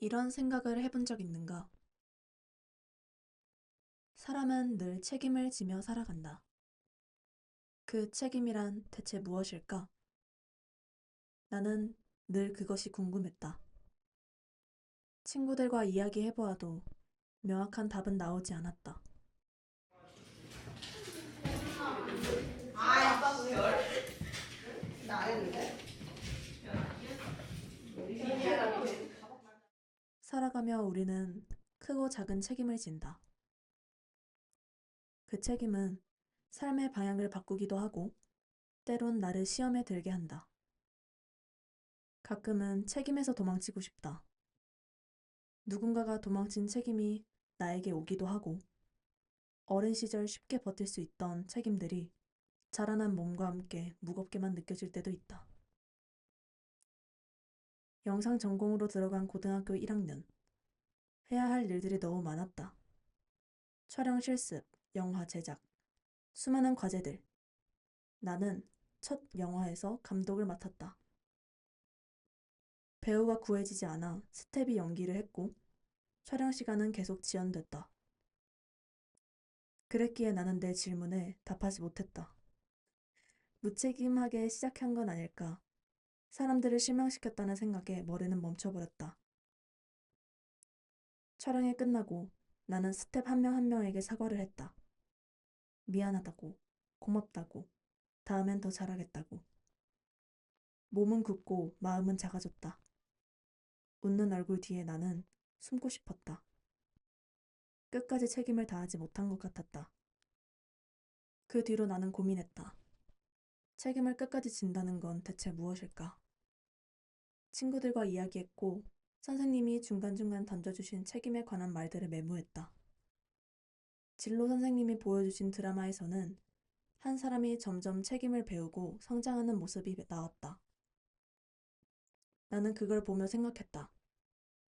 이런 생각을 해본 적 있는가? 사람은 늘 책임을 지며 살아간다. 그 책임이란 대체 무엇일까? 나는 늘 그것이 궁금했다. 친구들과 이야기해보아도 명확한 답은 나오지 않았다. 살아가며 우리는 크고 작은 책임을 진다. 그 책임은 삶의 방향을 바꾸기도 하고, 때론 나를 시험에 들게 한다. 가끔은 책임에서 도망치고 싶다. 누군가가 도망친 책임이 나에게 오기도 하고, 어린 시절 쉽게 버틸 수 있던 책임들이 자라난 몸과 함께 무겁게만 느껴질 때도 있다. 영상 전공으로 들어간 고등학교 1학년. 해야 할 일들이 너무 많았다. 촬영 실습, 영화 제작, 수많은 과제들. 나는 첫 영화에서 감독을 맡았다. 배우가 구해지지 않아 스텝이 연기를 했고, 촬영 시간은 계속 지연됐다. 그랬기에 나는 내 질문에 답하지 못했다. 무책임하게 시작한 건 아닐까. 사람들을 실망시켰다는 생각에 머리는 멈춰버렸다. 촬영이 끝나고 나는 스텝 한명한 명에게 사과를 했다. 미안하다고, 고맙다고, 다음엔 더 잘하겠다고. 몸은 굳고 마음은 작아졌다. 웃는 얼굴 뒤에 나는 숨고 싶었다. 끝까지 책임을 다하지 못한 것 같았다. 그 뒤로 나는 고민했다. 책임을 끝까지 진다는 건 대체 무엇일까? 친구들과 이야기했고, 선생님이 중간중간 던져주신 책임에 관한 말들을 메모했다. 진로 선생님이 보여주신 드라마에서는 한 사람이 점점 책임을 배우고 성장하는 모습이 나왔다. 나는 그걸 보며 생각했다.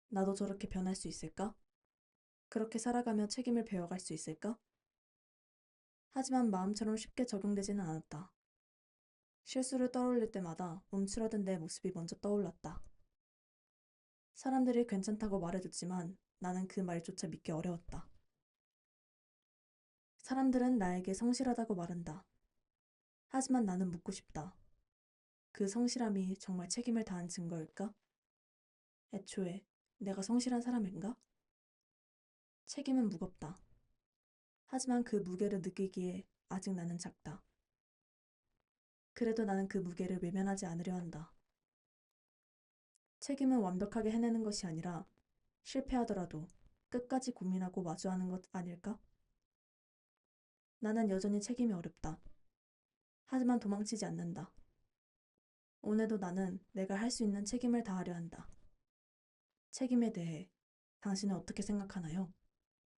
나도 저렇게 변할 수 있을까? 그렇게 살아가며 책임을 배워갈 수 있을까? 하지만 마음처럼 쉽게 적용되지는 않았다. 실수를 떠올릴 때마다 움츠러든 내 모습이 먼저 떠올랐다. 사람들이 괜찮다고 말해줬지만 나는 그 말조차 믿기 어려웠다. 사람들은 나에게 성실하다고 말한다. 하지만 나는 묻고 싶다. 그 성실함이 정말 책임을 다한 증거일까? 애초에 내가 성실한 사람인가? 책임은 무겁다. 하지만 그 무게를 느끼기에 아직 나는 작다. 그래도 나는 그 무게를 외면하지 않으려 한다. 책임은 완벽하게 해내는 것이 아니라 실패하더라도 끝까지 고민하고 마주하는 것 아닐까? 나는 여전히 책임이 어렵다. 하지만 도망치지 않는다. 오늘도 나는 내가 할 수 있는 책임을 다하려 한다. 책임에 대해 당신은 어떻게 생각하나요?